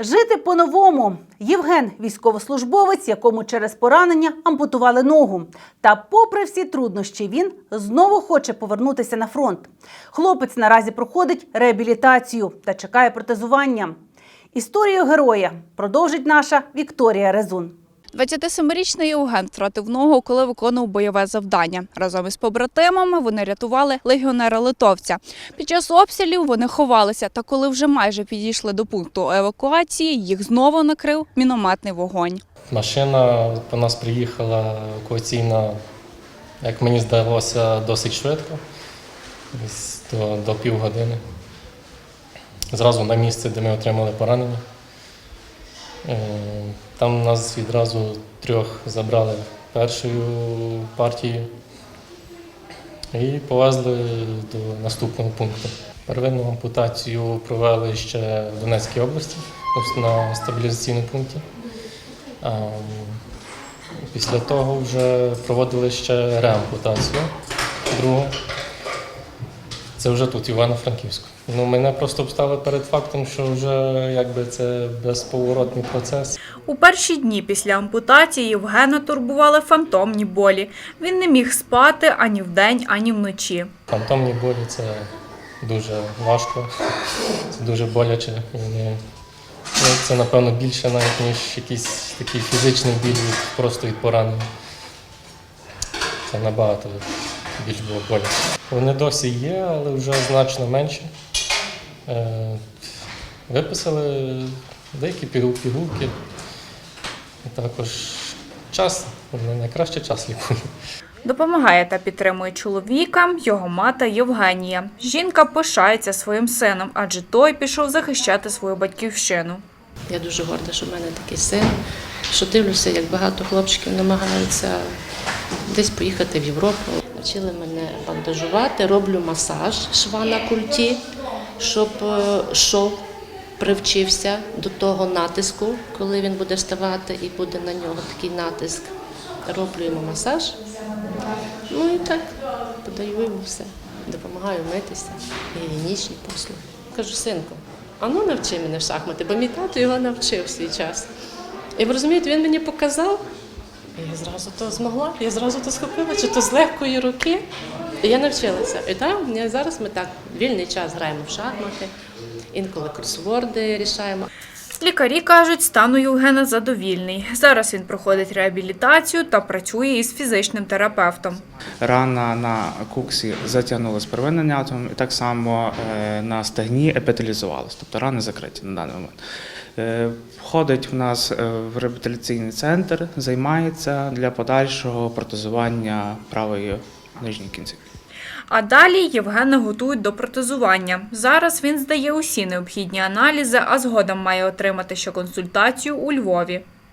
Жити по-новому. Євген військовослужбовець, якому через поранення ампутували ногу. Та, попри всі труднощі, він знову хоче повернутися на фронт. Хлопець наразі проходить реабілітацію та чекає протезування. Історію героя продовжить наша Вікторія Резун. 27-річний Євген втратив ногу, коли виконував бойове завдання. Разом із побратимами вони рятували легіонера литовця. Під час обстрілів вони ховалися, та коли вже майже підійшли до пункту евакуації, їх знову накрив мінометний вогонь. Машина по нас приїхала евакуаційна, як мені здалося, досить швидко, десь до, до півгодини. Зразу на місце, де ми отримали поранення. Е, Там нас відразу трьох забрали першою партією і повезли до наступного пункту. Первинну ампутацію провели ще в Донецькій області на стабілізаційному пункті. Після того вже проводили ще реампутацію другу. Це вже тут, Івано-Франківську. Ну, мене просто встали перед фактом, що вже якби це безповоротний процес. У перші дні після ампутації Євгена турбували фантомні болі. Він не міг спати ані вдень, ані вночі. Фантомні болі це дуже важко, це дуже боляче. Ну, це, напевно, більше навіть, ніж якийсь такий фізичний біль від, просто від поранення. Це набагато більш було боляче. Вони досі є, але вже значно менше. Е, Виписали деякі пігулки. Також час, не найкраще час лікує. Допомагає та підтримує чоловіка його мати Євгенія. Жінка пишається своїм сином, адже той пішов захищати свою батьківщину. Я дуже горда, що в мене такий син. Що дивлюся, як багато хлопчиків намагаються десь поїхати в Європу. Навчили мене бандажувати, роблю масаж шва на культі, щоб е, шов привчився до того натиску, коли він буде вставати і буде на нього такий натиск. Роблю йому масаж. Ну і так подаю йому все. Допомагаю митися, гігієнічні послуги. Кажу, синку, а ну навчи мене в шахмати, бо мій тато його навчив свій час. І ви розумієте, він мені показав, і я зразу то змогла, я зразу то схопила, чи то з легкої руки. І я навчилася. І так, я- зараз ми так вільний час граємо в шахмати, інколи кросворди рішаємо. Лікарі кажуть, стан у Євгена задовільний. Зараз він проходить реабілітацію та працює із фізичним терапевтом. Рана на куксі затягнулася первинним нятом, і так само е, на стегні епіталізувалась, тобто рани закриті на даний момент. Е, Входить в нас е, в реабілітаційний центр, займається для подальшого протезування правої нижньої кінцівки. А далі Євгена готують до протезування. Зараз він здає усі необхідні аналізи, а згодом має отримати ще консультацію у Львові.